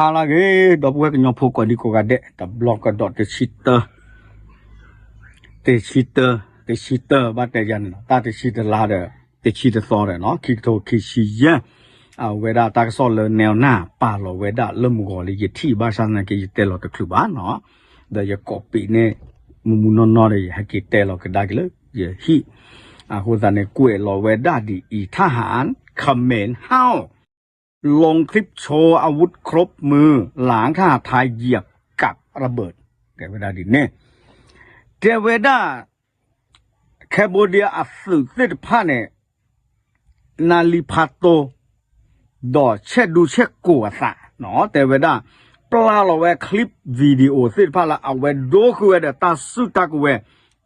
ဟာလာကေတော့ဘွဲကညဖို့ကဒီကိုကတဲ့တဘလော့ကတော့တချီတာတချီတာတချီတာဘာတဲ့ရန်နော်တာတချီတလာတဲ့တချီတစောတယ်နော်ခိတိုခိရှိယအဝေဒတာကစောလနေနာပါလောဝေဒလမှုကိုလေယတိဘာသာနာကေတဲလောတခုပါနော်ဒါရကောပီနေမူမူနော်နော်ရဟကေတဲလောကဒါ ลงคลิปโชว์อาวุธครบมือหลางท่าทายเหยียบกับระเบิดแต่เวลาดินเนี่ยแต่เวลาแคมโบเดียอัสึกเสดผ้าเนยนาลิพาโตดอเชดูเช็ดกัวสะเนาะแต่เวลาปลาเราแวคลิปวิดีโอเสดผ้าละเอาไว้ดูคือเวลาตาสุตากเว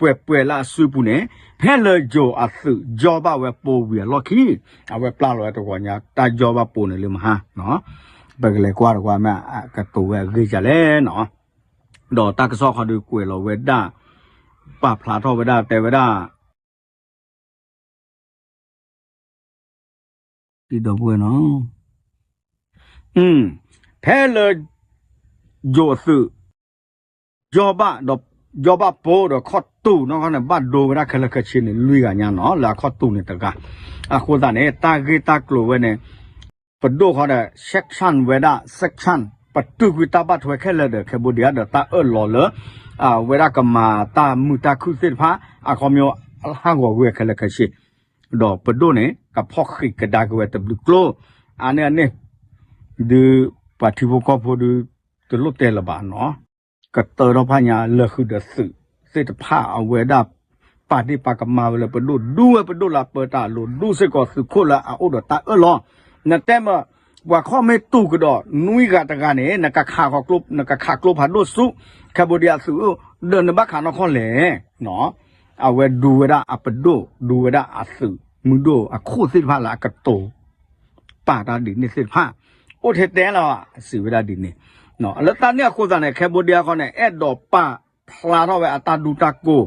ပွဲပွဲလာဆူပူနေဖဲလဂျိုအဆုဂျောဘဝဲပိုးဝီလော်ခီအဝဲပလာလောတော့ညာတာဂျောဘပိုးနေလေမဟာနော်ဘယ်ကလေးကွာကွာမကတူဝဲခေကြလဲနော်တော့တကဆောခါဒူကွေလောဝဲဒါပဖလာတော့ဝဲဒါတဲဝဲဒါဒီတော့ဘွယ်နော်อืมဖဲလဂျိုဆုဂျောဘတော့ ယောဘဘောတော့ခော့တူနော်ခနဲ့ဘတ်ဒိုကရခလခချင်းလူကညာနော်လာခော့တူနေတကအခုတန်နေတာဂေတာကလိုဝဲနေပဒိုခေါ်တဲ့ section ဝဲတာ section ပတုကွတာဘတ်ဝဲခဲလက်တဲ့ကမ္ဘောဒီးယားတာအော်လော်လအဝဲရကမာတာမူတာခုစစ်ဖာအခေါ်မျိုးအလဟောဝဲခလခချင်းတော့ပဒိုနေကဖော့ခိကဒါကဝဲတဘလူကလိုအနေအနေဒီပါတီဘောကဖို့ဒီတလုတ်တယ်လပါနော် กเตอร์พญาเลคือเดสึเศรษฐภาเอาเวดาปาที่ปากมาเวลาเปดูดูเวปดูลาเปิดตาลูดูเสกอสุโคละอาอุดตาเออลองนั่นแต่มาว่าข้อไม่ตู้กระดอนุยกาตการเนี่ยนักข่าวกลุบนักข่าวกลุบหาดดูสุคบดียสือเดินในบักขานครแหล่เนาะเอาเวดูเวดาอัปดูดูเวดาอัสือมือดูอะคู่สิทธิภาละกระโตป่าตาดินในสิทธิภาโอ้เทแดนเราอะสืเวดาดินเนี่ย နော်အလတเนี่ยခိုးစားနေခေဘိုဒီယာခေါနဲ့အဲ့တော့ပဖလာတော့ပဲအတာဒူတာကို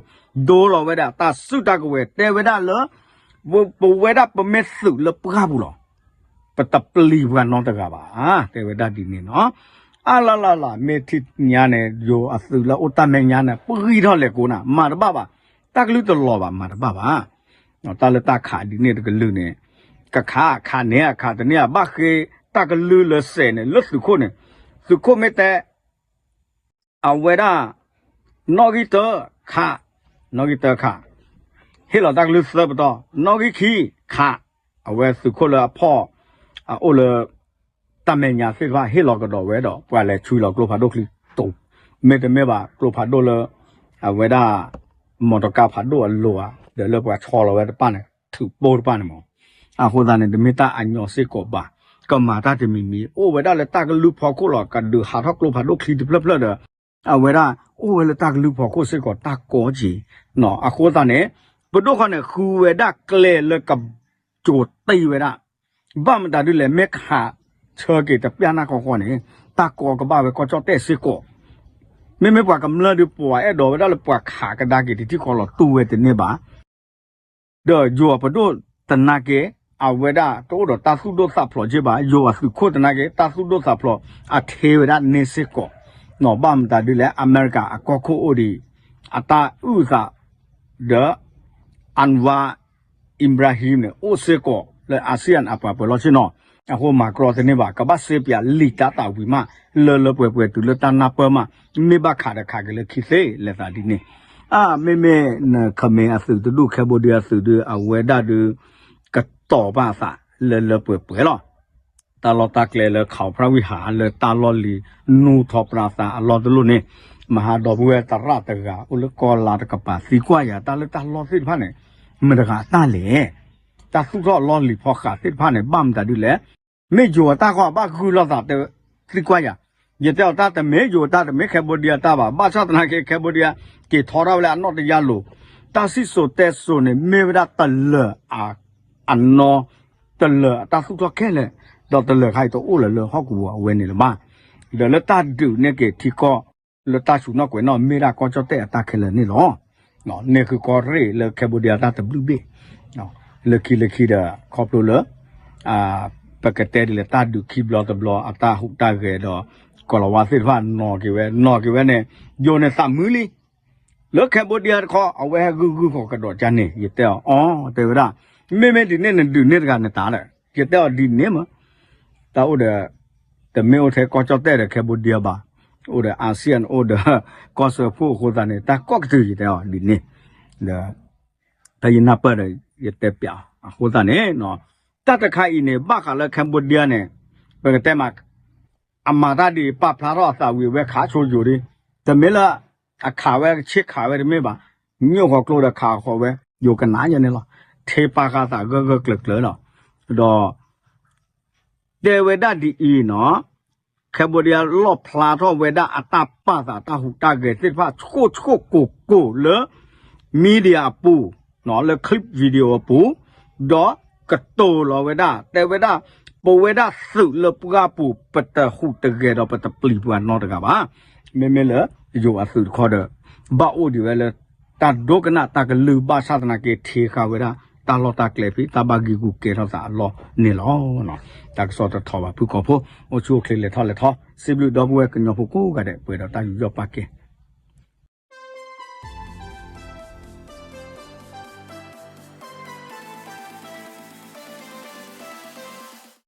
ဒိုးလောဝဲတာတာစုတာကိုဝဲတဲဝဲတာလောဘဘဝဲတာပမက်စုလပကားဘူးလောပတပလီဘနော်တကပါဟာတဲဝဲတာဒီနေနော်အလာလာလာမေတိညာနေယိုအစုလာဥတမေညာနေပရီတော့လေကိုနာမာတပပါတကလူတလောပါမာတပပါနော်တလတခါဒီနေတကလူနေကခါခါနေအခါတနေဘခေတကလူလဆဲနေလစုခိုနေ สุขุมเตเอาเวดานอกิเตค่ะนอกิเตค่ะเฮลตักลุสบตอนอกิคีค่ะเอาเวสุขุละพ่ออ่ะโอเลตามเมียสิว่าเฮลก็ดอเวดอปว่าแลชุยลอกลพาดคลิตุเมตเมบากลพาดเลเอาเวดามอตกาพาดลัวเดี๋ยวเลปว่าชอลเวดป้านถือโบป้านมออ่ะโหดาเนี่ยเมตาอัญญอสิกบากมาตาจะมีมีโอ้เวดาเลยตากลูพอกูหลอกกันดูหาทักลูพาลูกคลีดิเพลเพลเด้อเอาเวดาโอ้เวลาตากลูพอกูสิก็ตากกอจีเนาะอะโคตา ကမာတာတမီမီအိုဝဒါလက်တကလူဖော်ကိုလကဒူဟာထောက်လူဖာဒုခလီဒပလပလဒအဝဒါအိုဝလက်တကလူဖော်ကိုစေကောတကောကြီးနော်အခိုးတာနဲ့ဘဒုခနဲ့ခူဝဒါကလေလကဂျိုတိဝဒါဘမတာဒူလေမက်ခါချောကေတပြနာကောကောနဲ့တကောကပါပဲကောချောတဲ့စေကောမေမေပွားကမလာဒီပွားအဲ့တော့ဝဒါလပွားခါကဒါကေတီကောလတူဝဲတဲ့နေပါဒေါ်ဂျိုပဒိုတနာကေ အဝေဒတိုးတော့တာစုဒုသဖလောဂျေဘာယောဝစုခိုတနာကေတာစုဒုသဖလောအထေဝဒနေစကောနော်ဘမ်တာဒီလဲအမေရိကအကောခိုအိုဒီအတာဥစာဒအန်ဝါအင်ဘရာဟိမ်နဲ့အိုစကောလဲအာဆီယံအပါပလောချီနော်အခုမှာ cross နေပါကပတ်စေပြလီတာတာဝီမလလပွဲပွဲတူလတနာပမမိဘခါတခါကလေးခိစေလက်သာဒီနေအာမေမေခမေအစုတူခဲဘိုဒီအစုတူအဝေဒတူ 找办法来来不不了。ตลอดตากเลยเลยเขาพระวิหารเลยตลอดลีนูทอปราสาลอดลุนี่มหาดอกเวตราตกาอุลกอลาตกปาสีกว่ายาตาลตาลอสิพันเนี่ยมันกาตาเหล่ตาสุกลอลีพอขาสิพันเนี่ยบ้ามตาดูแลไม่จัวตาก็บ้าคือลอตาเตสีกว่ายาရတဲ့တာတမေဂျိုတာတမေခေဘိုဒီယာတာပါဘာသာတနာခေခေဘိုဒီယာကေထော်ရဝလာနော့တရလိုတာစီဆိုတဲဆိုနေမေဝဒတလအာ อันนอตะเลตาสุตัวแค่เลยดอตะเลใครตัวอู้เลยเลยฮอกกูเวนี่ละมาเดี๋ยวตาดูเนี่ยเกที่ก็ลตาสุนอกเวนอไม่ได้ก็จะแต่ตาแค่เลยนี่หรอเนาะเนี่ยคือกอเร่เลยแคบูเดียตาตะบลูเบเนาะเลยคีเลยคีเดครอบครัวเลยอ่าปกติเลยตาดูคีบลอตะบลออัตาหุตาเกดอกอลวาสิว่านอกี่เวนอกี่เวเนี่ยโยนในสามมือลีเลิกแคบูเดียขอเอาไว้กูกูขอกระโดดจันนี่ยี่เตียวอ๋อเตวรา မေမေဒီနေ့နဲ့ဒီနေ့ကနဲ့တားလေကြက်တော့ဒီနေ့မှာတာဟုတ်တယ်တမေအထဲကောချောက်တဲ့ခဲဘူဒီယာဘာဟုတ်တယ်အာဆီယံဟုတ်တယ်ကောဆဖူဟိုတာနေတာကော့တူကြီးတဲ့ဒီနေ့ဒါတရင်နာပါတယ်ရတဲ့ပြဟိုတာနဲ့နော်တတ်တခိုင်နေဘာခါလဲကမ်ဘောဒီးယားနဲ့ဘယ်တဲ့မှာအမာတာဒီပပလာတော့အစာဝေဝဲခါချိုကြိုတွေတမဲလာအခါဝဲချစ်ခါဝဲဒီမေပါမြို့ခေါ်ကလို့တဲ့ခါခေါ်ဝဲယောကနာရနေလား ထေပါကသာဂဂကလကလနော်တော့တေဝဒဒီအီနော်ကမ္ဘောဒီးယားလော့ဖလာတော့ဝေဒအတပသာတဟုတကေစစ်ဖတ်ချိုချိုကိုကိုလေမီဒီယာပူနော်လေခလစ်ဗီဒီယိုပူတော့ကတိုလောဝေဒတေဝဒပဝေဒစုလပူကပူပတဟုတကေတော့ပတပလီပူနော်တကပါမေမေလေယိုအစုခေါ်တော့ဘာအိုဒီဝဲလေတဒုကနာတကလူပါသနာကေထေခဝေဒ တာလောတာကလေဖီတာဘာဂီကူကေထောတာလောနေလောနော်တက်စောတထောပါဖူကောဖိုအိုချိုကလေလေထောလေထောစီဘလူဒေါဘဝဲကညောဖူကိုကတဲ့ပွေတော့တာယူရပါကင်း